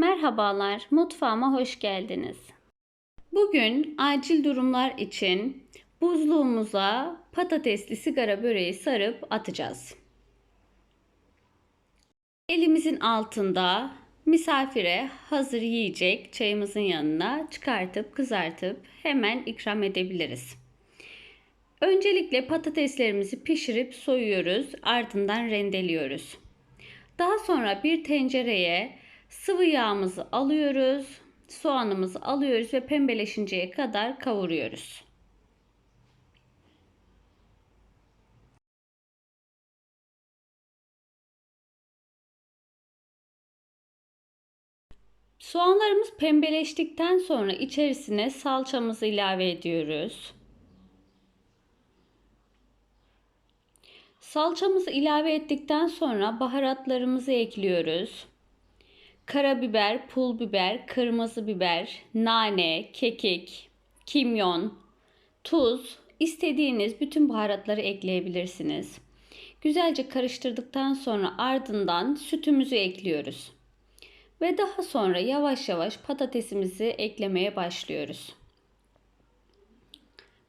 Merhabalar, mutfağıma hoş geldiniz. Bugün acil durumlar için buzluğumuza patatesli sigara böreği sarıp atacağız. Elimizin altında misafire hazır yiyecek çayımızın yanına çıkartıp kızartıp hemen ikram edebiliriz. Öncelikle patateslerimizi pişirip soyuyoruz, ardından rendeliyoruz. Daha sonra bir tencereye sıvı yağımızı alıyoruz, soğanımızı alıyoruz ve pembeleşinceye kadar kavuruyoruz. Soğanlarımız pembeleştikten sonra içerisine salçamızı ilave ediyoruz. Salçamızı ilave ettikten sonra baharatlarımızı ekliyoruz. Karabiber, pul biber, kırmızı biber, nane, kekik, kimyon, tuz, istediğiniz bütün baharatları ekleyebilirsiniz. Güzelce karıştırdıktan sonra ardından sütümüzü ekliyoruz. Ve daha sonra yavaş yavaş patatesimizi eklemeye başlıyoruz.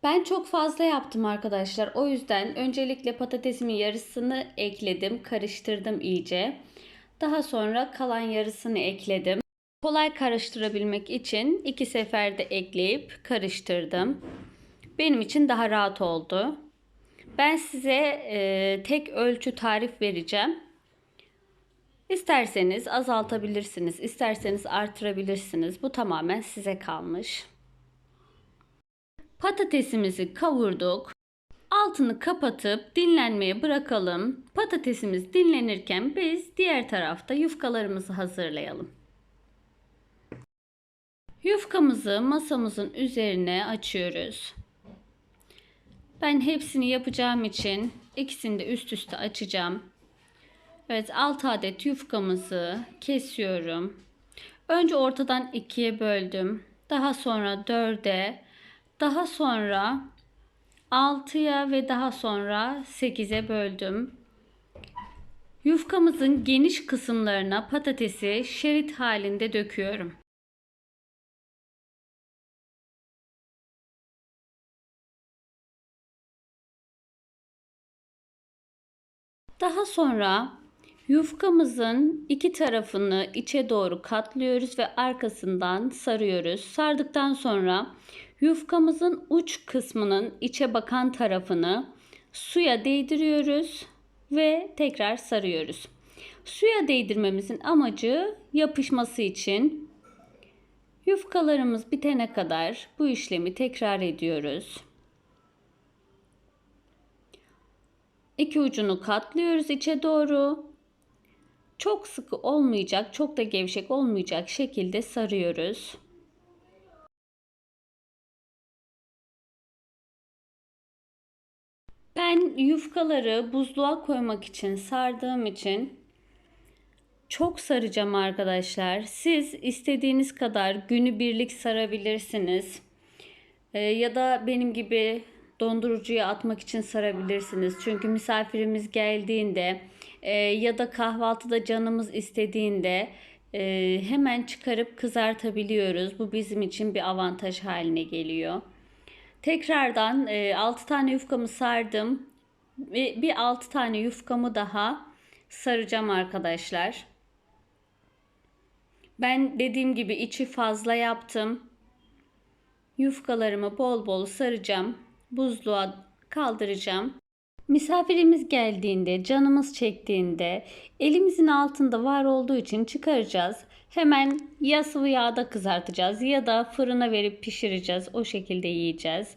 Ben çok fazla yaptım arkadaşlar. O yüzden öncelikle patatesimin yarısını ekledim, karıştırdım iyice. Daha sonra kalan yarısını ekledim. Kolay karıştırabilmek için iki seferde ekleyip karıştırdım. Benim için daha rahat oldu. Ben size e, tek ölçü tarif vereceğim. İsterseniz azaltabilirsiniz, isterseniz artırabilirsiniz. Bu tamamen size kalmış. Patatesimizi kavurduk. Altını kapatıp dinlenmeye bırakalım. Patatesimiz dinlenirken biz diğer tarafta yufkalarımızı hazırlayalım. Yufkamızı masamızın üzerine açıyoruz. Ben hepsini yapacağım için ikisini de üst üste açacağım. Evet 6 adet yufkamızı kesiyorum. Önce ortadan ikiye böldüm. Daha sonra 4'e, daha sonra 6'ya ve daha sonra 8'e böldüm. Yufkamızın geniş kısımlarına patatesi şerit halinde döküyorum. Daha sonra yufkamızın iki tarafını içe doğru katlıyoruz ve arkasından sarıyoruz. Sardıktan sonra Yufkamızın uç kısmının içe bakan tarafını suya değdiriyoruz ve tekrar sarıyoruz. Suya değdirmemizin amacı yapışması için yufkalarımız bitene kadar bu işlemi tekrar ediyoruz. İki ucunu katlıyoruz içe doğru. Çok sıkı olmayacak, çok da gevşek olmayacak şekilde sarıyoruz. Ben yufkaları buzluğa koymak için sardığım için çok saracağım arkadaşlar. Siz istediğiniz kadar günü birlik sarabilirsiniz. Ee, ya da benim gibi dondurucuya atmak için sarabilirsiniz. Çünkü misafirimiz geldiğinde e, ya da kahvaltıda canımız istediğinde e, hemen çıkarıp kızartabiliyoruz. Bu bizim için bir avantaj haline geliyor. Tekrardan e, 6 tane yufkamı sardım. Ve bir 6 tane yufkamı daha saracağım arkadaşlar. Ben dediğim gibi içi fazla yaptım. Yufkalarımı bol bol saracağım. Buzluğa kaldıracağım. Misafirimiz geldiğinde, canımız çektiğinde elimizin altında var olduğu için çıkaracağız. Hemen ya sıvı yağda kızartacağız ya da fırına verip pişireceğiz. O şekilde yiyeceğiz.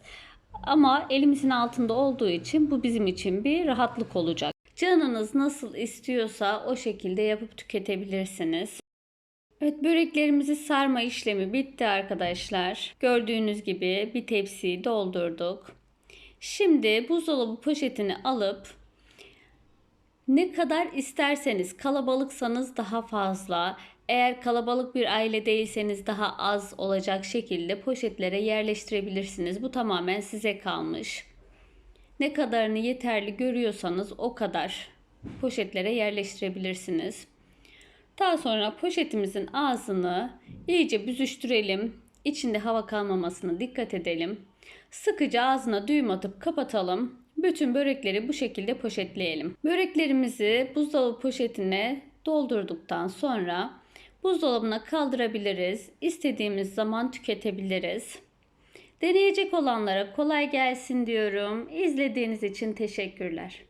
Ama elimizin altında olduğu için bu bizim için bir rahatlık olacak. Canınız nasıl istiyorsa o şekilde yapıp tüketebilirsiniz. Evet böreklerimizi sarma işlemi bitti arkadaşlar. Gördüğünüz gibi bir tepsiyi doldurduk. Şimdi buzdolabı poşetini alıp ne kadar isterseniz kalabalıksanız daha fazla, eğer kalabalık bir aile değilseniz daha az olacak şekilde poşetlere yerleştirebilirsiniz. Bu tamamen size kalmış. Ne kadarını yeterli görüyorsanız o kadar poşetlere yerleştirebilirsiniz. Daha sonra poşetimizin ağzını iyice büzüştürelim. İçinde hava kalmamasına dikkat edelim. Sıkıca ağzına düğüm atıp kapatalım. Bütün börekleri bu şekilde poşetleyelim. Böreklerimizi buzdolabı poşetine doldurduktan sonra buzdolabına kaldırabiliriz. İstediğimiz zaman tüketebiliriz. Deneyecek olanlara kolay gelsin diyorum. İzlediğiniz için teşekkürler.